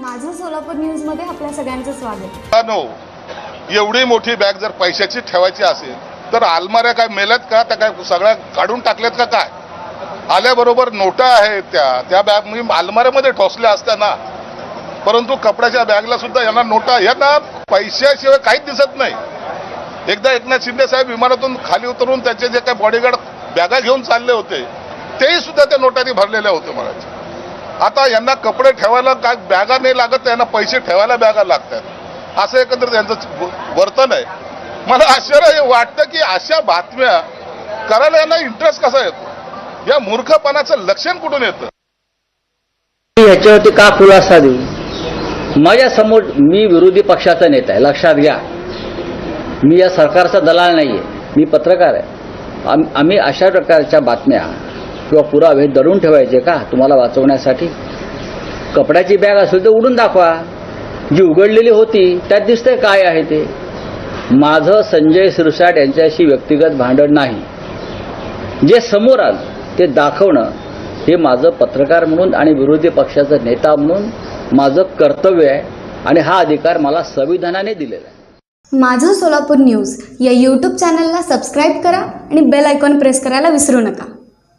माझं सोलापूर न्यूजमध्ये आपल्या सगळ्यांचं स्वागत. नो एवढी मोठी बॅग जर पैशाची ठेवायची असेल तर अलमाऱ्या काय मेल्यात का? त्या काय सगळ्या काढून टाकल्यात का काय? आल्याबरोबर नोटा आहेत त्या. त्या बॅग मी आलमाऱ्यामध्ये ठोसल्या असत्या ना परंतु कपड्याच्या बॅगला सुद्धा यांना नोटा यांना पैशाशिवाय काहीच दिसत नाही. एकदा एकनाथ शिंदे साहेब विमानातून खाली उतरून त्याचे जे काही बॉडीगार्ड बॅगा घेऊन चालले होते तेही सुद्धा त्या नोटांनी भरलेल्या होते मला आता यांना कपडे ठेवायला काय बॅगा नाही लागत यांना पैसे ठेवायला बॅगा लागतात. असं एकंदर त्यांचं वर्तन आहे. मला आश्चर्य वाटतं की अशा बातम्या करायला यांना इंटरेस्ट कसा येतो? या मूर्खपणाचं लक्षण कुठून येतं? याच्यावरती का खुलासा देऊ? माझ्यासमोर मी विरोधी पक्षाचा नेता आहे लक्षात घ्या. मी या सरकारचा दलाल नाही आहे मी पत्रकार आहे. आम आम्ही अशा प्रकारच्या बातम्या किंवा पुरावे दडून ठेवायचे का? तुम्हाला वाचवण्यासाठी? कपड्याची बॅग असेल तर उडून दाखवा. जी उघडलेली होती त्यात दिसतंय काय आहे ते. माझं संजय सिरसाट यांच्याशी व्यक्तिगत भांडण नाही. जे समोर आलं ते दाखवणं हे माझं पत्रकार म्हणून आणि विरोधी पक्षाचा नेता म्हणून माझं कर्तव्य आहे आणि हा अधिकार मला संविधानाने दिलेला आहे. माझं सोलापूर न्यूज या यूट्यूब चॅनलला सबस्क्राईब करा आणि बेल आयकॉन प्रेस करायला विसरू नका.